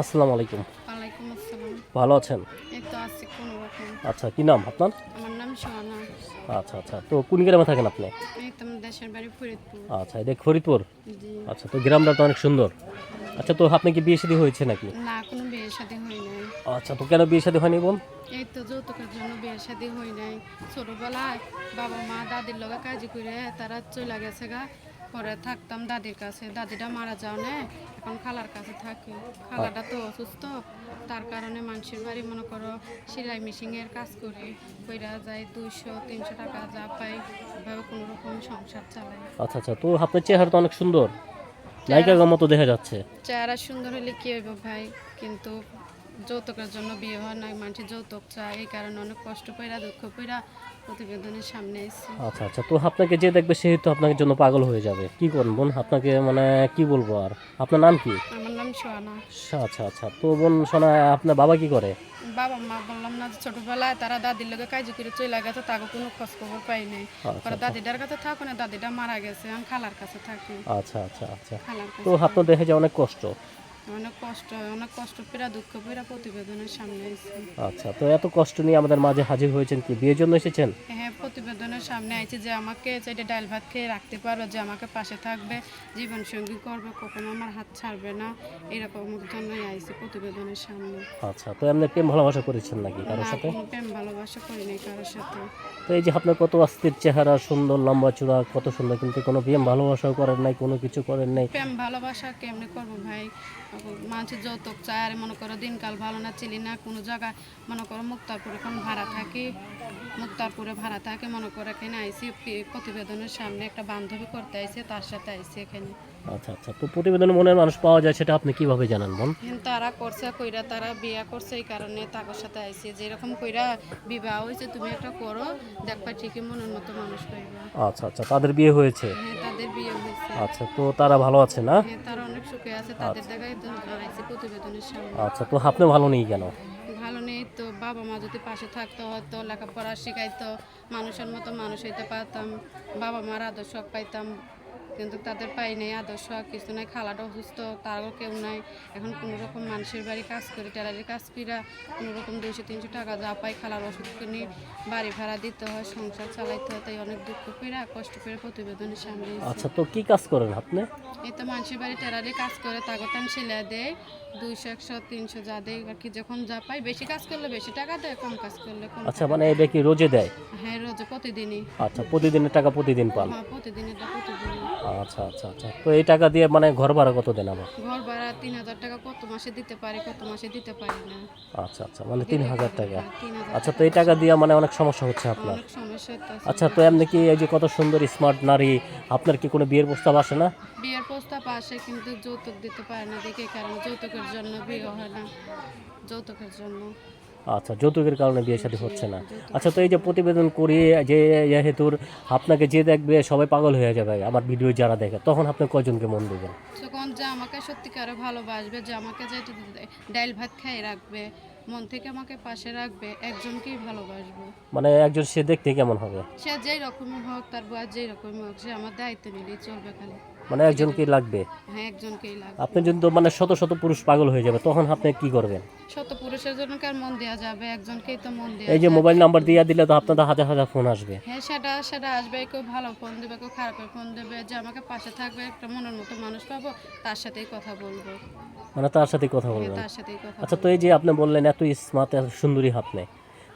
আসসালামু আলাইকুম। ওয়ালাইকুম আসসালাম। ভালো আছেন? এই তো আছি কোনো রকম? আচ্ছা কি নাম আপনার? আমার নাম সোহানা। আচ্ছা আচ্ছা তো কোন গ্রামে থাকেন আপনি? এই তো দেশের বাড়ি ফরিদপুর। আচ্ছা এটা ফরিদপুর? জি। আচ্ছা তো গ্রামটা তো অনেক সুন্দর। আচ্ছা তো আপনি কি বিয়ে শাদী হয়েছে নাকি? না কোনো বিয়ে শাদী হয় নাই। আচ্ছা তো কেন বিয়ে শাদী হয়নি বোন এই তো যৌতুকের জন্য বিয়ে শাদী হয় নাই। ছোটবেলায় বাবা মা দাদির লগে কাজি করে তারা চলে গেছে গা। পরে থাকতাম দাদির কাছে। দাদিটা মারা যাও না এখন খালার কাছে থাকি। খালাটা তো অসুস্থ তার কারণে মানুষের বাড়ি মনে করো সেলাই মেশিনের কাজ করি কইরা যায় দুইশো তিনশো টাকা যা পাই এভাবে কোনো রকম সংসার চালাই। আচ্ছা আচ্ছা তো আপনার চেহারা তো অনেক সুন্দর। নায়িকার মতো দেখা যাচ্ছে। চেহারা সুন্দর হলে কি হইব ভাই? কিন্তু যৌতুকের জন্য বিয়ে হয় না মানুষের যৌতুক চায় এই কারণে অনেক কষ্ট কইরা দুঃখ কইরা প্রতিবেদনের সামনে এসেছি আচ্ছা আচ্ছা তো আপনাকে যে দেখবে সে তো আপনার জন্য পাগল হয়ে যাবে। কি করুন বোন? আপনাকে মানে কি বলব আর? আপনার নাম কি? আমার নাম সোহানা। আচ্ছা আচ্ছা তো বোন শোনা আপনার বাবা কি করে? বাবা মা বললাম না যে ছোটবেলায় তারা দাদির লগে কাজ করে চলে গেছে তাকে কোনো খোঁজ খবর পাই নাই। আচ্ছা পরে দাদিটার কাছে থাকো না দাদিটা মারা গেছে আমি খালার কাছে থাকি। আচ্ছা আচ্ছা আচ্ছা। খালার তো আপনার দেখে যে অনেক কষ্ট অনেক কষ্ট অনেক কষ্ট পেরা দুঃখ পেরা প্রতিবেদনের সামনে এসেছি আচ্ছা তো এত কষ্ট নিয়ে আমাদের মাঝে হাজির হয়েছেন কি? বিয়ের জন্য এসেছেন? হ্যাঁ প্রতিবেদনের সামনে আইছে যে আমাকে চাইটা ডাল ভাত খেয়ে রাখতে পারবে যে আমাকে পাশে থাকবে জীবন সঙ্গী করবে কখনো আমার হাত ছাড়বে না এরকম জন্যই আইছে প্রতিবেদনের সামনে। আচ্ছা তো এমনি প্রেম ভালোবাসা করেছেন নাকি কারোর না, সাথে? কোনো প্রেম ভালোবাসা করি নাই কারোর সাথে। তো এই যে আপনার কত অস্থির চেহারা সুন্দর লম্বা চূড়া কত সুন্দর কিন্তু কোনো প্রেম ভালোবাসাও করেন নাই কোনো কিছু করেন নাই? প্রেম ভালোবাসা কেমনে করব ভাই? মানুষের যৌতুক চায় আর মনে করো দিনকাল ভালো না চিলি না কোনো জায়গায় মনে করো মুক্তারপুরে এখন ভাড়া থাকি মুক্তারপুরে ভাড়া থাকে মনে করো এখানে আইসি প্রতিবেদনের সামনে একটা বান্ধবী করতে আইসে তার সাথে আইসি এখানে। আচ্ছা আচ্ছা। তো প্রতিবেদনে মনের মানুষ পাওয়া যায় সেটা আপনি কীভাবে জানান বোন কিন্তু তারা করছে কইরা তারা বিয়া করছে এই কারণে তাদের সাথে আইসি। যেরকম কইরা বিবাহ হয়েছে তুমি একটা করো দেখবা ঠিকই মনের মতো মানুষ পাইবা। আচ্ছা আচ্ছা। তাদের বিয়ে হয়েছে? হ্যাঁ তাদের বিয়ে হয়েছে। আচ্ছা তো তারা ভালো আছে না? হ্যাঁ তারা অনেক সুখে আছে তাদের দেখাই তো আইসি প্রতিবেদনের সামনে। আচ্ছা তো আপনি ভালো নেই কেন? ভালো নেই তো বাবা মা যদি পাশে থাকতো হয়তো লেখাপড়া শেখাইতো মানুষের মতো মানুষ হইতে পারতাম বাবা মার আদর্শ পাইতাম কিন্তু তাদের পাই নাই আদর্শ কিছু নাই খালাটা অসুস্থ তারও কেউ নাই। এখন কোনো রকম মানুষের বাড়ি কাজ করি টেলারি কাজ করিরা কোনো রকম দুইশো তিনশো টাকা যা পাই খালার ওষুধ কিনে বাড়ি ভাড়া দিতে হয় সংসার চালাইতে হয় তাই অনেক দুঃখ করে কষ্ট পেরে প্রতিবেদনের সামনে আচ্ছা তো কি কাজ করেন আপনি? এই তো মানুষের বাড়ি টেরারি কাজ করে তাগতাম সেলাই দেয় দুইশো একশো তিনশো যা দেয় আর কি যখন যা পাই বেশি কাজ করলে বেশি টাকা দেয় কম কাজ করলে কম আচ্ছা মানে এটা কি রোজে দেয়? হ্যাঁ রোজে প্রতিদিনই। আচ্ছা প্রতিদিনের টাকা প্রতিদিন পান? হ্যাঁ প্রতিদিনই তো প্রতিদিনই। আচ্ছা আচ্ছা আচ্ছা। তো এই টাকা দিয়ে মানে ঘর ভাড়া কত দেন আবার? ঘর ভাড়া তিন হাজার টাকা কত মাসে দিতে পারি কত মাসে দিতে পারি না। আচ্ছা আচ্ছা মানে তিন হাজার টাকা। আচ্ছা তো এই টাকা দিয়ে মানে অনেক সমস্যা হচ্ছে আপনার। অনেক সমস্যা তো আছে। আচ্ছা তো এমনি কি এই যে কত সুন্দর স্মার্ট নারী আপনার কি কোনো বিয়ের প্রস্তাব আসে না? বিয়ের প্রস্তাব আসে কিন্তু যৌতুক দিতে পারে না দেখে কারণে যৌতুকের জন্য বিয়ে হয় না। যৌতুকের জন্য। আচ্ছা যৌতুকের কারণে বিয়ে শাদী হচ্ছে না। আচ্ছা তো এই যে প্রতিবেদন করি যে হেতুর আপনাকে যে দেখবে সবাই পাগল হয়ে যাবে আমার ভিডিও যারা দেখে তখন আপনি কয়জনকে মন দেবেন? যখন যে আমাকে সত্যিকারে ভালোবাসবে যে আমাকে যে ডাইল ভাত খাই রাখবে মন থেকে আমাকে পাশে রাখবে একজনকেই ভালোবাসবো। মানে একজন সে দেখতে কেমন হবে? সে যেই রকমই হোক তার বয়স যেই রকমই হোক সে আমার দায়িত্ব নিলেই চলবে খালি। মানে একজনকেই লাগবে? হ্যাঁ একজনকেই লাগবে। আপনি যদি মানে শত শত পুরুষ পাগল হয়ে যাবে তখন আপনি কি করবেন? শত পুরুষের জন্য কার মন দেওয়া যাবে? একজনকেই তো মন দেওয়া এই যে মোবাইল নাম্বার দিয়ে দিলে তো আপনাদের হাজার হাজার ফোন আসবে। হ্যাঁ সেটা সেটা আসবে কেউ ভালো ফোন দেবে কেউ খারাপ ফোন দেবে যে আমাকে পাশে থাকবে একটা মনের মতো মানুষ পাবো তার সাথেই কথা বলব। মানে তার সাথে কথা হ্যাঁ, বলবেন তার সাথেই কথা আচ্ছা তো এই যে আপনি বললেন এত স্মার্ট এত সুন্দরী আপনি।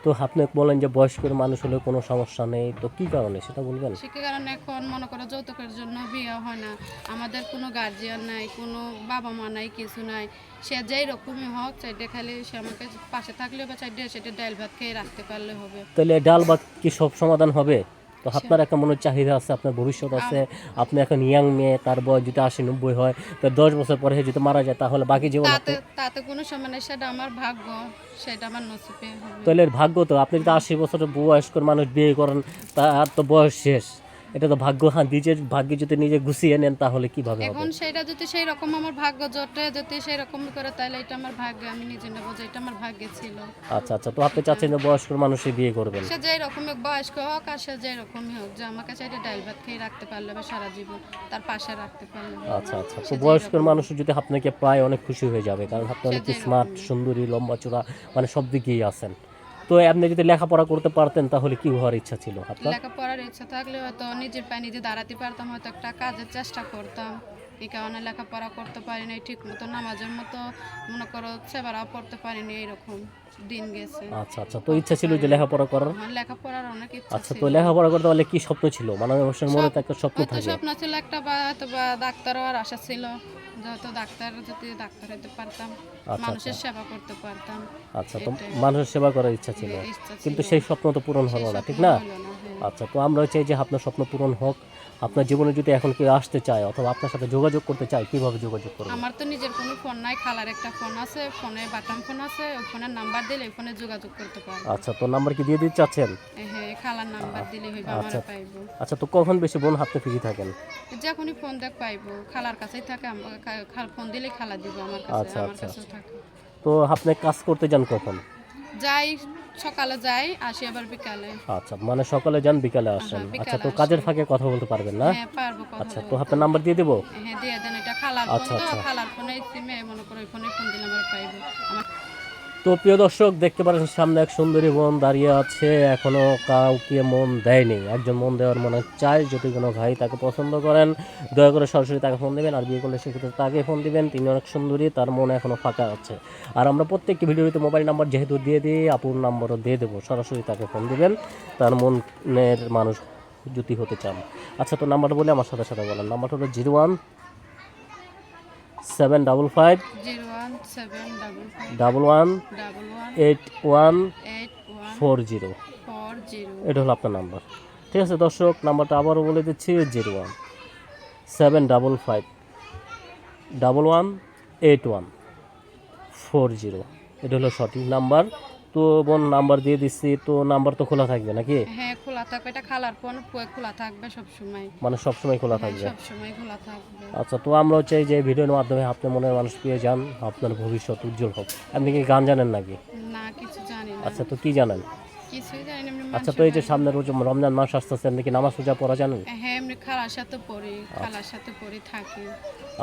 তো আপনি বলেন যে বয়স্ক মানুষ হলে কোনো সমস্যা নেই তো কি কারণে সেটা বলবেন? সে কারণে এখন মনে করো যৌতুকের জন্য বিয়ে হয় না? আমাদের কোনো গার্জিয়ান নাই কোনো বাবা মা নাই কিছু নাই। সে যেই রকমই হোক চাইডে খালি সে আমাকে পাশে থাকলে বা চাইডে সেটা ডাল ভাত খেয়ে রাখতে পারলে হবে। তাহলে ডাল ভাত কি সব সমাধান হবে? তো আপনার একটা মনের চাহিদা আছে আপনার ভবিষ্যৎ আছে আপনি এখন ইয়াং মেয়ে তার বয়স যদি আশি নব্বই হয় তো দশ বছর পরে যদি মারা যায় তাহলে বাকি জীবন তাতে তাতে কোনো সেটা আমার ভাগ্য সেটা আমার নসিবে তাহলে ভাগ্য তো আপনি যদি আশি বছর বয়স্ক মানুষ বিয়ে করেন তার তো বয়স শেষ। এটা তো ভাগ্য হ্যাঁ নিজের ভাগ্যে যদি নিজে গুছিয়ে নেন তাহলে কীভাবে এখন সেটা যদি সেই রকম আমার ভাগ্য জোটে যদি সেই রকম করে তাহলে এটা আমার ভাগ্য আমি নিজে নেব যে এটা আমার ভাগ্যে ছিল। আচ্ছা আচ্ছা তো আপনি চাচ্ছেন যে বয়স্ক মানুষই বিয়ে করবেন? সে যেই রকমের বয়স্ক হোক আর সে যেই রকমই হোক যে আমাকে সেটা ডাইল ভাত খেয়ে রাখতে পারলে বা সারা জীবন তার পাশে রাখতে পারলে আচ্ছা আচ্ছা তো বয়স্ক মানুষ যদি আপনাকে পায় অনেক খুশি হয়ে যাবে কারণ আপনি অনেক স্মার্ট সুন্দরী লম্বা চূড়া মানে সব দিকেই আছেন। তো আপনি যদি লেখাপড়া করতে পারতেন তাহলে কি হওয়ার ইচ্ছা ছিল আপনার? লেখাপড়ার ইচ্ছা থাকলে হয়তো নিজের পায়ে নিজে দাঁড়াতে পারতাম হয়তো একটা কাজের চেষ্টা করতাম। এই কারণে লেখাপড়া করতে পারিনি ঠিক মতো নামাজের মতো মনে করো সেবারাও পড়তে পারিনি এইরকম দিন গেছে। আচ্ছা আচ্ছা তো ইচ্ছা ছিল যে লেখাপড়া করার? আমার লেখাপড়ার অনেক ইচ্ছা আচ্ছা তো লেখাপড়া করতে হলে কি স্বপ্ন ছিল? মানে অবশ্যই মনে তো একটা স্বপ্ন থাকে। স্বপ্ন ছিল একটা বা ডাক্তার হওয়ার আশা ছিল। যত ডাক্তার যদি ডাক্তার হতে পারতাম আচ্ছা, মানুষের সেবা করতে পারতাম। আচ্ছা তো মানুষের সেবা করার ইচ্ছা ছিল। কিন্তু সেই স্বপ্ন তো পূরণ হলো না ঠিক না? হ্যাঁ। আচ্ছা তো আমরা চাই যে আপনার স্বপ্ন পূরণ হোক। আপনার জীবনে যদি এখন কেউ আসতে চায় অথবা আপনার সাথে যোগাযোগ করতে চায় কীভাবে যোগাযোগ করবে? আমার তো নিজের কোনো ফোন নাই খালার একটা ফোন আছে ফোনে বাটন ফোন আছে ওই ফোনের নাম্বার দিলে ফোনে যোগাযোগ করতে পারব। আচ্ছা তো নাম্বার কি দিয়ে দিতে চাচ্ছেন? হ্যাঁ খালার নাম্বার দিলে হইবে আচ্ছা। আমরা পাইবো। আচ্ছা তো কখন বেশি বোন হাতে ফ্রি থাকেন? যখনই ফোন দেখ পাইবো খালার কাছেই থাকে আমার ফোন দিলে খালা দিব আমার কাছে আচ্ছা, আমার আচ্ছা, কাছেও থাকে। তো আপনি কাজ করতে যান কখন? যাই সকালে যাই আসি আবার বিকালে। আচ্ছা মানে সকালে যান বিকালে আসেন। হ্যাঁ, আচ্ছা বিকালে তো কাজের ফাঁকে কথা বলতে পারবেন না? হ্যাঁ পারব কথা আচ্ছা তো বলতে। আপনার নাম্বার দিয়ে দেবো? হ্যাঁ দিয়ে দেন এটা খালার ফোন আচ্ছা, তো আচ্ছা। খালার ফোনে সিমে মনে করো ওই ফোনে ফোন দিলে আমার পাইবো। আমার তো প্রিয় দর্শক, দেখতে পাচ্ছেন সামনে এক সুন্দরী বোন দাঁড়িয়ে আছে। এখনও কাউকে মন দেয়নি। একজন মন দেওয়ার মনে চায়, যদি কোনো ভাই তাকে পছন্দ করেন, দয়া করে সরাসরি তাকে ফোন দেবেন। আর বিয়ে করলে সেক্ষেত্রে তাকে ফোন দিবেন। তিনি অনেক সুন্দরী, তার মন এখনও ফাঁকা আছে। আর আমরা প্রত্যেকটি ভিডিওতে মোবাইল নাম্বার যেহেতু দিয়ে দিই, আপুর নাম্বারও দিয়ে দেবো। সরাসরি তাকে ফোন দিবেন। তার মনের মানুষ যদি হতে চান। আচ্ছা তো নাম্বারটা বলে আমার সাথে সাথে বলেন। নাম্বারটা হলো zero one seven double five zero double one eight one four zero এটা হলো আপনার নাম্বার ঠিক আছে দর্শক নাম্বারটা আবারও বলে দিচ্ছি zero one seven double five double one eight one four zero এটা হলো সঠিক নাম্বার তো বোন নাম্বার দিয়ে দিচ্ছি তো নাম্বার তো খোলা থাকবে নাকি? হ্যাঁ খোলা থাকবে। এটা খালার ফোন খোলা থাকবে সব সময় মানে সব সময় খোলা থাকবে? সব সময় খোলা থাকবে। আচ্ছা তো আমরাও চাই যে ভিডিওর মাধ্যমে আপনি মনে মানুষ পেয়ে যান আপনার ভবিষ্যৎ উজ্জ্বল হোক। আপনি কি গান জানেন নাকি? না কিছু জানি না। আচ্ছা তো কি জানেন? কিছুই জানি না এমনি আচ্ছা তো এই যে সামনে রোজ রমজান মাস আসতেছে আপনি কি নামাজ পূজা পড়া জানেন হ্যাঁ এমনি খালার সাথে পড়ি খালার সাথে পড়ি থাকি।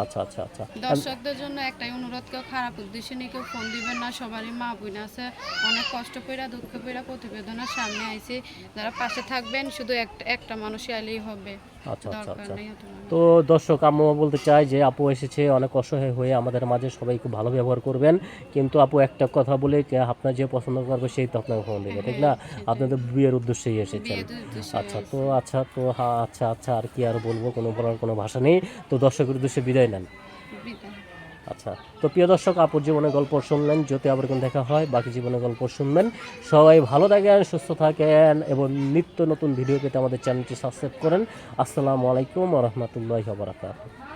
আচ্ছা আচ্ছা আচ্ছা। দর্শকদের জন্য একটাই অনুরোধ কেউ খারাপ উদ্দেশ্যে নিয়ে কেউ ফোন দিবেন না সবারই মা বোন আছে। অনেক কষ্ট পেরা দুঃখ পেরা প্রতিবেদনের সামনে আইছে। যারা পাশে থাকবেন শুধু একটা একটা মানুষই আইলেই হবে। আচ্ছা আচ্ছা আচ্ছা। তো দর্শক আমি বলতে চাই যে আপু এসেছে অনেক অসহায় হয়ে আমাদের মাঝে সবাই খুব ভালো ব্যবহার করবেন। কিন্তু আপু একটা কথা বলে যে আপনার যে পছন্দ করবে সেই তো আপনাকে ফোন দেবে ঠিক না? আপনি তো বিয়ের উদ্দেশ্যেই এসেছেন। আচ্ছা তো আচ্ছা তো হ্যাঁ আচ্ছা আচ্ছা আর কি আর বলব? কোনো বলার কোনো ভাষা নেই। তো দর্শকের উদ্দেশ্যে বিদায় নেন। আচ্ছা তো প্রিয় দর্শক, আপুর জীবনের গল্প শুনলেন যদি আবার কোন দেখা হয়, বাকি জীবনের গল্প শুনবেন। সবাই ভালো থাকেন, সুস্থ থাকেন এবং নিত্য নতুন ভিডিও পেতে আমাদের চ্যানেলটি সাবস্ক্রাইব করেন। আসসালামু আলাইকুম রহমতুল্লাহ বারাকাতুহু।